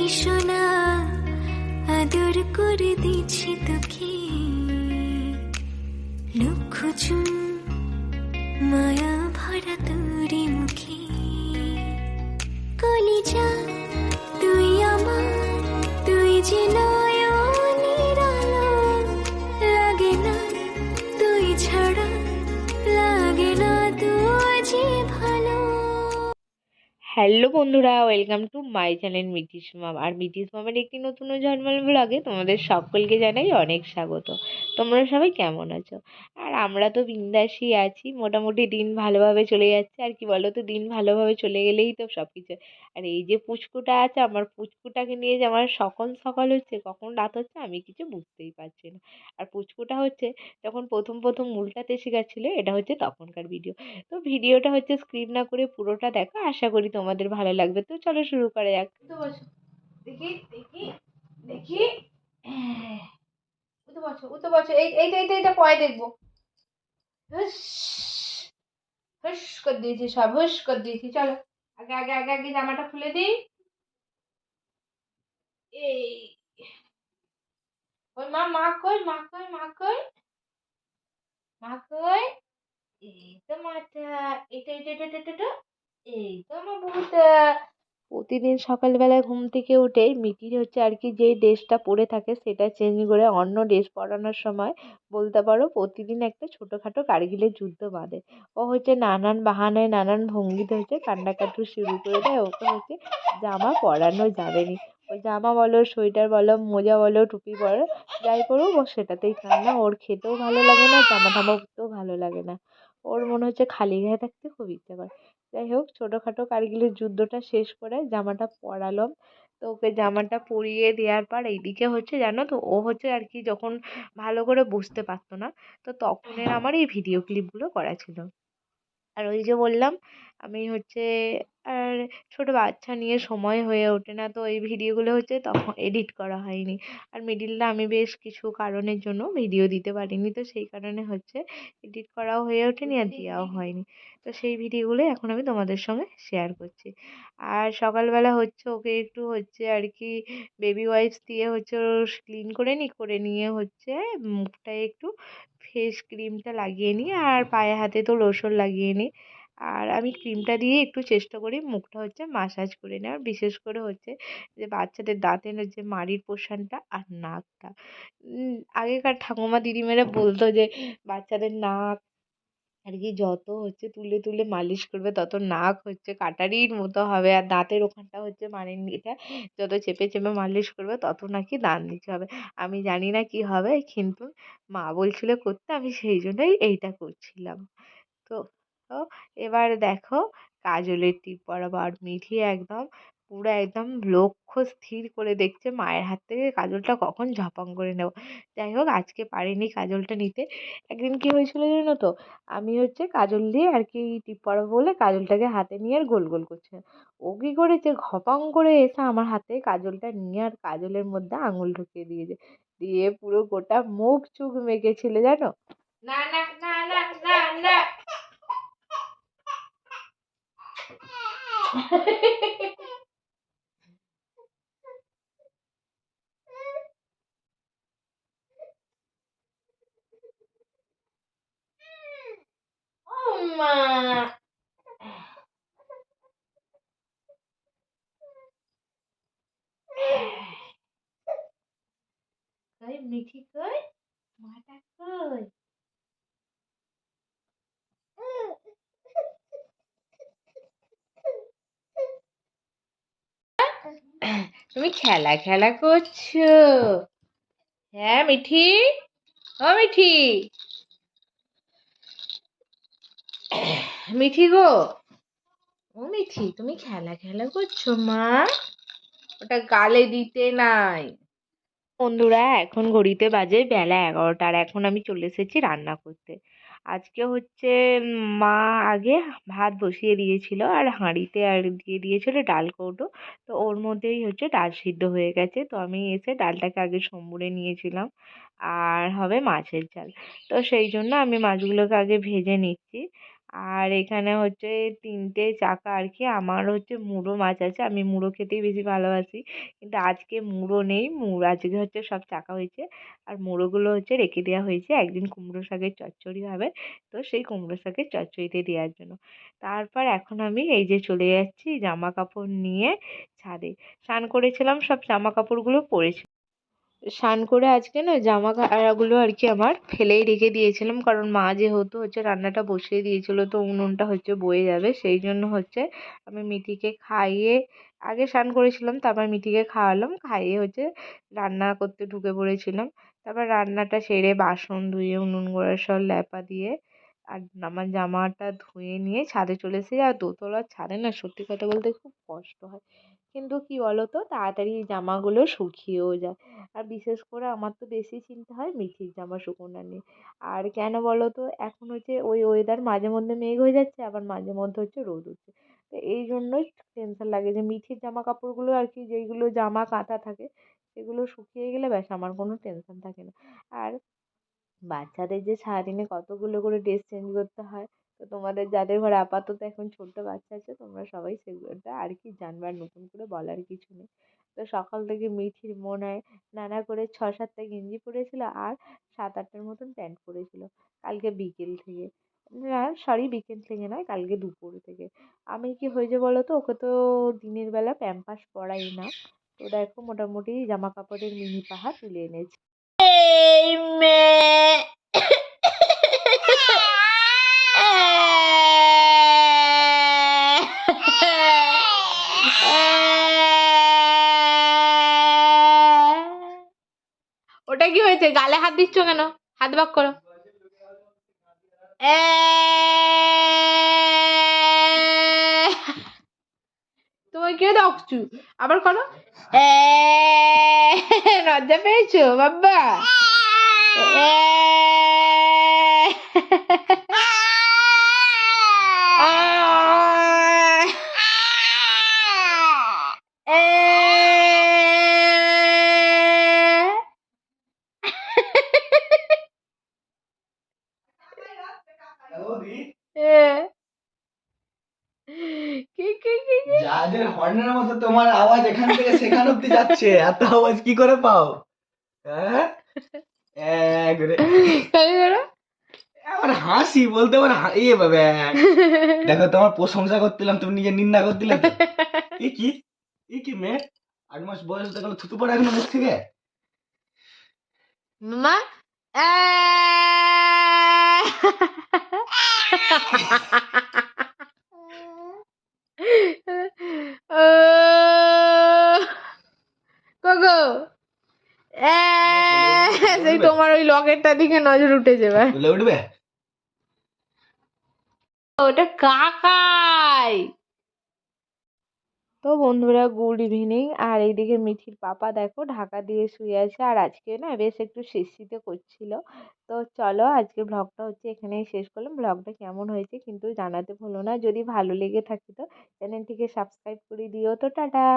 পাখি সোনা আদর করে দিচ্ছি তোকে লক্ষ মায়া ভরা তোরে মুখে কলিজা তুই আমার তুই হ্যালো বন্ধুরা, ওয়েলকাম টু মাই চ্যানেল মিটিস মাম। আর মিটিস মামের একটি নতুন ঝলমল ব্লগে তোমাদের সকলকে জানাই অনেক স্বাগত। তোমরা সবাই কেমন আছো? আর আমরা তো বিন্দাসই আছি, মোটামুটি দিন ভালোভাবে চলে যাচ্ছে। আর কি বলো তো দিন ভালোভাবে চলে গেলেই তো সব কিছু আর এই যে পুচকুটা আছে, আমার পুচকুটাকে নিয়ে যে আমার সকাল সকাল হচ্ছে, কখন রাত হচ্ছে, আমি কিছু বুঝতেই পারছি না। আর পুচকুটা হচ্ছে, যখন প্রথম প্রথম উল্টাতে শেখাচ্ছিলো, এটা হচ্ছে তখনকার ভিডিও তো ভিডিওটা হচ্ছে স্ক্রিপ না করে পুরোটা দেখো, আশা করি তোমাদের ভালো লাগবে। তো চলো শুরু করা যাক। দেখি দেখি দেখি। বসো বসো। এই, এইটা এইটা দেখব। হুস হুস দিয়েছি সব হুস দিয়েছি। চলো, আগে আগে আগে আগে জামাটা খুলে দিই। এই, ওই মা মা কই মা কই মা কই? মা কই? এই তো এটা এটা এটা এটা এটা। এই তো আমার বউটা। প্রতিদিন সকালবেলায় ঘুম থেকে উঠে মিটির হচ্ছে আর কি যে ড্রেসটা পরে থাকে সেটা চেঞ্জ করে অন্য ড্রেস পরানোর সময় বলতে পারো প্রতিদিন একটা ছোটোখাটো কার্গিলের যুদ্ধ বাঁধে। ও হচ্ছে নানান বাহানায় নানান ভঙ্গিতে হচ্ছে কান্নাকাটি শুরু করে দেয়। ওকে হচ্ছে জামা পরানো যাবে না। ওই জামা বলো, সোয়েটার বলো, মোজা বলো, টুপি বলো, যাই পরুক ও সেটাতেই কান্না। ওর খেতেও ভালো লাগে না জামা টামা পরতেও ভালো লাগে না। ওর মনে হচ্ছে খালি গায়ে থাকতে খুব ইচ্ছে করে। যাই হোক ছোটোখাটো কারগিলের যুদ্ধটা শেষ করে জামাটা পরালাম। তো ওকে জামাটা পরিয়ে দেওয়ার পর এইদিকে হচ্ছে জানো তো ও হচ্ছে আর কি যখন ভালো করে বুঝতে পারতো না তো তখনের আমার এই ভিডিও ক্লিপগুলো করা ছিল। আর ওই যে বললাম আমি হচ্ছে আর ছোটো বাচ্চা নিয়ে সময় হয়ে ওঠে না। তো এই ভিডিওগুলো হচ্ছে তখন এডিট করা হয়নি। আর মিডিলটা আমি বেশ কিছু কারণের জন্য ভিডিও দিতে পারিনি। তো সেই কারণে হচ্ছে এডিট করাও হয়ে ওঠেনি আর দেওয়াও হয়নি। তো সেই ভিডিওগুলোই এখন আমি তোমাদের সঙ্গে শেয়ার করছি। আর সকালবেলা হচ্ছে ওকে একটু হচ্ছে আর কি বেবি ওয়াইপস দিয়ে হচ্ছে ওর ক্লিন করে নিই করে নিয়ে হচ্ছে মুখটায় একটু ফেস ক্রিমটা লাগিয়ে নিই আর পায়ে হাতে তো লোশন লাগিয়ে নিই আর আমি ক্রিমটা দিয়ে একটু চেষ্টা করি, মুখটা হচ্ছে মাসাজ করে নেওয়ার। বিশেষ করে হচ্ছে যে বাচ্চাদের দাঁতের যে মাড়ির পোর্শনটা আর নাকটা। আগেকার ঠাকুমা দিদিমারা বলতো যে বাচ্চাদের নাক আর কি যত হচ্ছে তুলে তুলে মালিশ করবে, তত নাক হচ্ছে কাটারির মতো হবে। আর দাঁতের ওখানটা হচ্ছে মানে এটা যত চেপে চেপে মালিশ করবে, তত নাকি দাঁত নিচু হবে। আমি জানি না কী হবে, কিন্তু মা বলছিল করতে, আমি সেই জন্যই এইটা করছিলাম। তো তো এবার দেখো কাজলের টিপ পরাবো আর মিঠি একদম পুরো একদম লক্ষ্য স্থির করে দেখছে মায়ের হাত থেকে কাজলটা কখন ঝপাং করে নেব। যাই হোক, আজকে পারিনি কাজলটা নিতে। একদিন কী হয়েছিল জানো তো? আমি হচ্ছে কাজল দিয়ে আর কি টিপ পরাবো বলে কাজলটাকে হাতে নিয়ে আর গোল গোল করছে। ও কী করেছে? ঘপাং করে এসে আমার হাতে কাজলটা নিয়ে আর কাজলের মধ্যে আঙুল ঢুকিয়ে দিয়েছে। দিয়ে পুরো গোটা মুখ চুখ মেখেছিল জানো? না না না না না না। মা কই মিঠি কই মাটা কই তুমি খেলা খেলা করছ? হ্যাঁ মিঠি? ও মিঠি। মিঠি গো। ও মিঠি, তুমি খেলা খেলা করছ, মা? ওটা গালে দিতে নাই। বন্ধুরা, এখন ঘড়িতে বাজে বেলা এগারোটা আর এখন আমি চলে এসেছি রান্না করতে। আজকে হচ্ছে মা আগে ভাত বসিয়ে দিয়েছিল আর হাঁড়িতে আর দিয়ে দিয়েছিল ডাল কৌটো। তো ওর মধ্যেই হচ্ছে ডাল সিদ্ধ হয়ে গেছে। তো আমি এসে ডালটাকে আগে সম্বুরে নিয়েছিলাম আর হবে মাছের ঝাল। তো সেই জন্য আমি মাছগুলোকে আগে ভেজে নিচ্ছি। আর এখানে হচ্ছে তিনটে চাকা আর কি। আমার হচ্ছে মুড়ো মাছ আছে, আমি মুড়ো খেতেই বেশি ভালোবাসি। কিন্তু আজকে মুড়ো নেই, মুড়ো আজকে হচ্ছে সব চাকা হয়েছে। আর মুড়োগুলো হচ্ছে রেখে দেওয়া হয়েছে, একদিন কুমড়ো শাকের চচ্চড়ি হবে। তো সেই কুমড়ো শাকের চচ্চড়িতে দেওয়ার জন্য। তারপর এখন আমি এই যে চলে যাচ্ছি জামা কাপড় নিয়ে ছাদে। স্নান করেছিলাম, সব জামা কাপড়গুলো পরেছি। স্নান করে আজকে না জামা গুলো আর কি আমার ফেলেই রেখে দিয়েছিলাম। কারণ মা যেহেতু হচ্ছে রান্নাটা বসিয়ে দিয়েছিলো, তো উনুনটা হচ্ছে বয়ে যাবে। সেই জন্য হচ্ছে আমি মিঠিকে খাইয়ে আগে স্নান করেছিলাম, তারপর মিঠিকে খাওয়ালাম, খাইয়ে হচ্ছে রান্না করতে ঢুকে পড়েছিলাম। তারপর রান্নাটা সেরে বাসন ধুয়ে, উনুন গোড়া সব ল্যাপা দিয়ে আর আমার জামাটা ধুয়ে নিয়ে ছাদে চলে এসেছি। আর দোতলার ছাদে না সত্যি কথা বলতে খুব কষ্ট হয়। কিন্তু কী বলো তো তাড়াতাড়ি জামাগুলো শুকিয়েও যায়। আর বিশেষ করে আমার তো বেশি চিন্তা হয় মিঠির জামা শুকোনো নিয়ে। আর কেন বলো তো এখন হচ্ছে ওই ওয়েদার মাঝে মধ্যে মেঘ হয়ে যাচ্ছে, আবার মাঝে মধ্যে হচ্ছে রোদ উঠছে। তো এই জন্যই টেনশন লাগে যে মিঠির জামা কাপড়গুলো আর কি যেইগুলো জামা কাঁথা থাকে, সেগুলো শুকিয়ে গেলে ব্যাস আমার কোনো টেনশন থাকে না। আর বাচ্চাদের যে সারাদিনে কতগুলো করে ড্রেস চেঞ্জ করতে হয় তো তোমাদের যাদের ঘরে আপাতত এখন ছোট্ট বাচ্চা আছে তোমরা সবাই সেগুলোটা আর কি জানবে আর নতুন করে বলার কিছু নেই। তো সকাল থেকে মিঠির মনে হয় নানা করে ছ সাতটা গেঞ্জি পরেছিল আর সাত আটটার মতন প্যান্ট পরেছিল। কালকে বিকেল থেকে না সরি বিকেল থেকে নয় কালকে দুপুর থেকে। আমি কি হয়েছে বলো তো? ওকে তো দিনের বেলা প্যাম্পাস পরাই না। তো দেখো মোটামুটি জামা কাপড়ের মিনি পাহাড় তুলে এনেছি। এই মেয়ে। হয়েছে গালে হাত দিচ্ছ কেন? হাত বাক করো। তোমায় কে ডাকছু আবার করো লজ্জা পেয়েছ বাবা যাদের হর্নের মতো তোমার আওয়াজ এখান থেকে সেখান অব্দি যাচ্ছে এত আওয়াজ কি করে পাও? হ্যাঁ? আমার হাসি বলতে আমার ইয়ে বাবা দেখো তোমার প্রশংসা করছিলাম তুমি নিজে নিন্দা করছিলে। এ কি? এ কি মেয়ে? আট মাস বয়স হতে গেল থুতু পড়ে এখনও মুখ থেকে? মামা কোকো লকেটটা দিকে নজর উঠে তুলে উঠবে? ওটা কাকাই। তো বন্ধুরা গুড ইভিনিং। আর এইদিকে মিঠির পাপা দেখো ঢাকা দিয়ে শুয়ে আছে। আর আজকে না বেশ একটু শীত করছিল। তো চলো আজকে ব্লগটা হচ্ছে এখানেই শেষ করলাম। ব্লগটা কেমন হয়েছে কিন্তু জানাতে ভুলো না। যদি ভালো লেগে থাকে তো চ্যানেলটিকে সাবস্ক্রাইব করে দিও। তো টাটা।